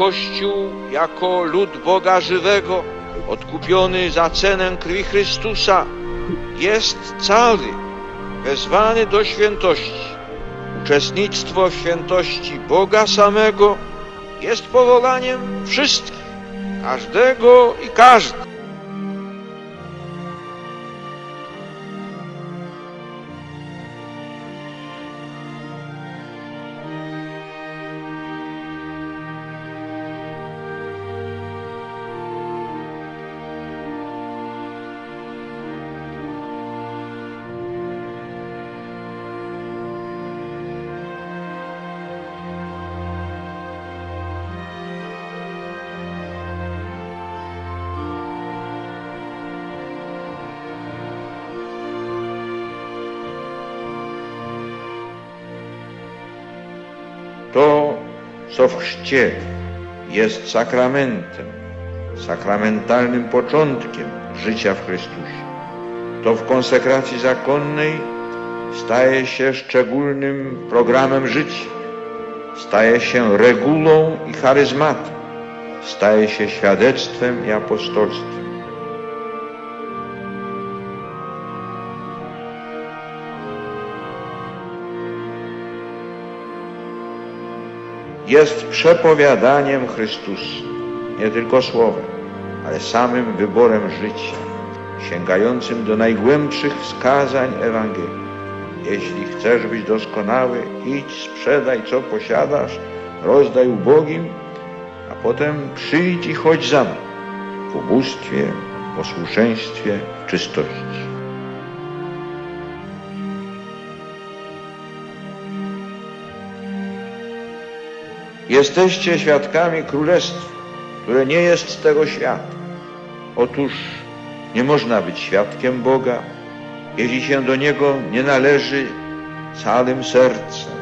Kościół jako lud Boga żywego, odkupiony za cenę krwi Chrystusa, jest cały, wezwany do świętości. Uczestnictwo w świętości Boga samego jest powolaniem wszystkich, każdego i każdy. To, co w chrzcie jest sakramentem, sakramentalnym początkiem życia w Chrystusie, to w konsekracji zakonnej staje się szczególnym programem życia, staje się regułą i charyzmatem, staje się świadectwem i apostolstwem. Jest przepowiadaniem Chrystusa, nie tylko słowem, ale samym wyborem życia, sięgającym do najgłębszych wskazań Ewangelii. Jeśli chcesz być doskonały, idź, sprzedaj co posiadasz, rozdaj ubogim, a potem przyjdź i chodź za mną w ubóstwie, posłuszeństwie, czystości. Jesteście świadkami królestwa, które nie jest z tego świata. Otóż nie można być świadkiem Boga, jeśli się do Niego nie należy całym sercem.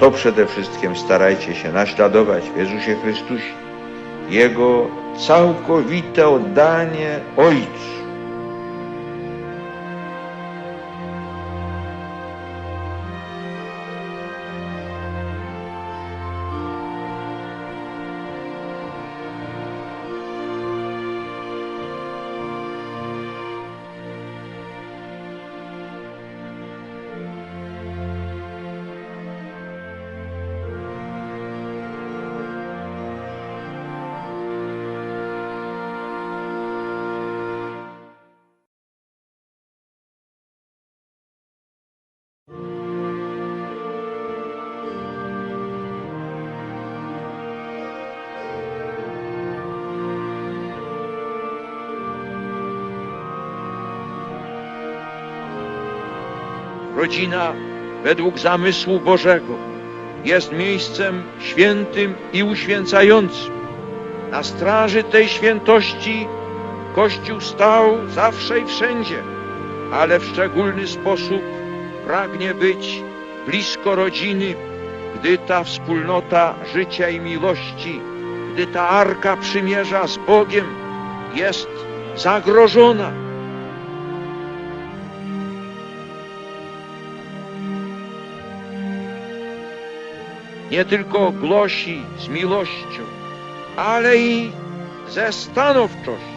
To przede wszystkim starajcie się naśladować w Jezusie Chrystusie. Jego całkowite oddanie Ojcu. Rodzina według zamysłu Bożego jest miejscem świętym i uświęcającym. Na straży tej świętości Kościół stał zawsze i wszędzie, ale w szczególny sposób pragnie być blisko rodziny, gdy ta wspólnota życia i miłości, gdy ta arka przymierza z Bogiem jest zagrożona. Nie tylko głosi z miłością, ale i ze stanowczością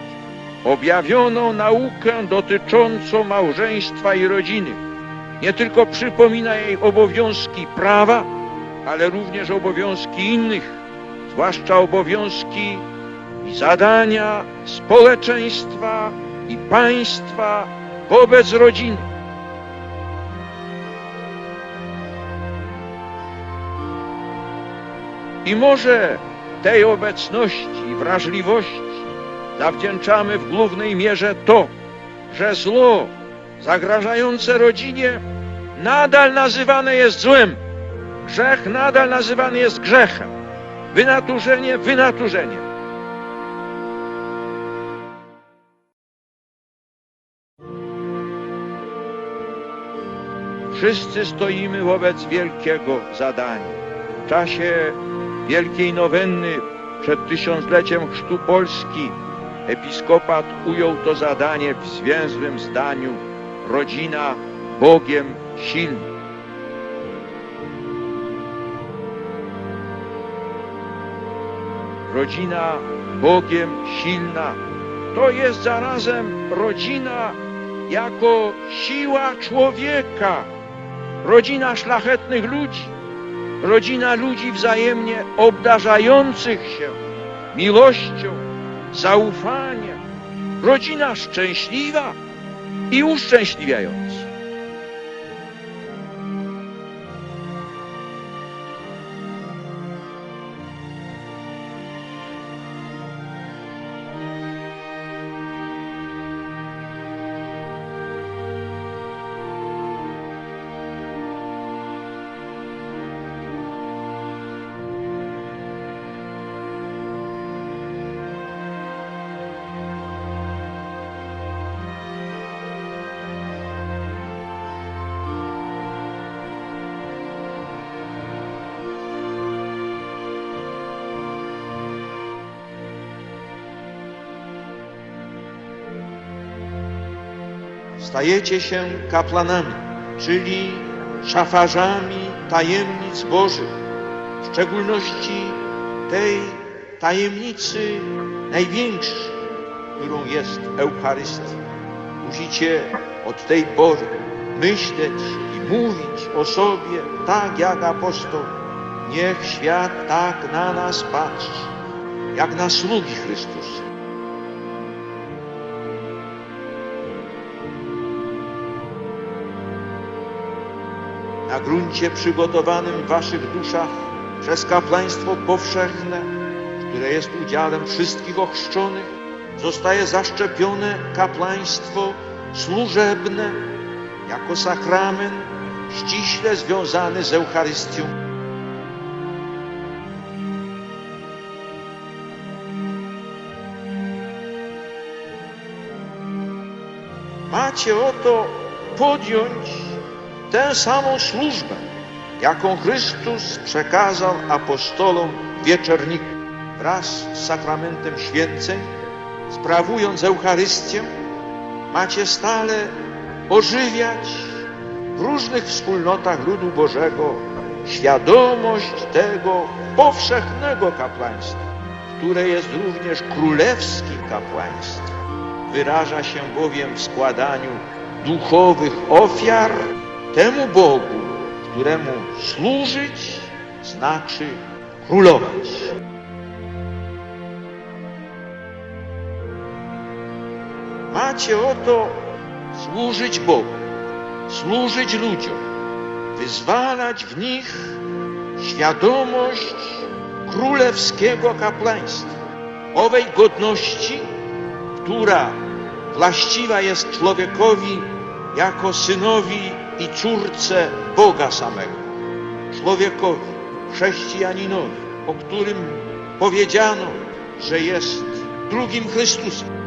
objawioną naukę dotyczącą małżeństwa i rodziny. Nie tylko przypomina jej obowiązki prawa, ale również obowiązki innych, zwłaszcza obowiązki i zadania społeczeństwa i państwa wobec rodziny. I może tej obecności wrażliwości zawdzięczamy w głównej mierze to, że zło zagrażające rodzinie nadal nazywane jest złem. Grzech nadal nazywany jest grzechem. Wynaturzenie wynaturzeniem. Wszyscy stoimy wobec wielkiego zadania. W czasie Wielkiej Nowenny przed tysiącleciem chrztu Polski episkopat ujął to zadanie w zwięzłym zdaniu rodzina Bogiem silna. rodzina Bogiem silna. To jest zarazem rodzina jako siła człowieka, rodzina szlachetnych ludzi, rodzina ludzi wzajemnie obdarzających się miłością, zaufaniem, rodzina szczęśliwa i uszczęśliwiająca. Stajecie się kaplanami, czyli szafarzami tajemnic Bożych, w szczególności tej tajemnicy największej, którą jest Eucharystia. Musicie od tej pory myśleć i mówić o sobie tak jak apostoł. Niech świat tak na nas patrzy, jak na sługi Chrystusa. Na gruncie przygotowanym w waszych duszach przez kapłaństwo powszechne, które jest udziałem wszystkich ochrzczonych, zostaje zaszczepione kapłaństwo służebne jako sakrament ściśle związany z Eucharystią. Macie oto podjąć tę samą służbę, jaką Chrystus przekazał apostolom wieczerniku. Wraz z sakramentem święceń, sprawując Eucharystię, macie stale ożywiać w różnych wspólnotach ludu Bożego świadomość tego powszechnego kapłaństwa, które jest również królewskim kapłaństwem. Wyraża się bowiem w składaniu duchowych ofiar temu Bogu, któremu służyć znaczy królować. Macie oto służyć Bogu, służyć ludziom, wyzwalać w nich świadomość królewskiego kapłaństwa, owej godności, która właściwa jest człowiekowi jako synowi i córce Boga samego, człowiekowi, chrześcijaninowi, o którym powiedziano, że jest drugim Chrystusem.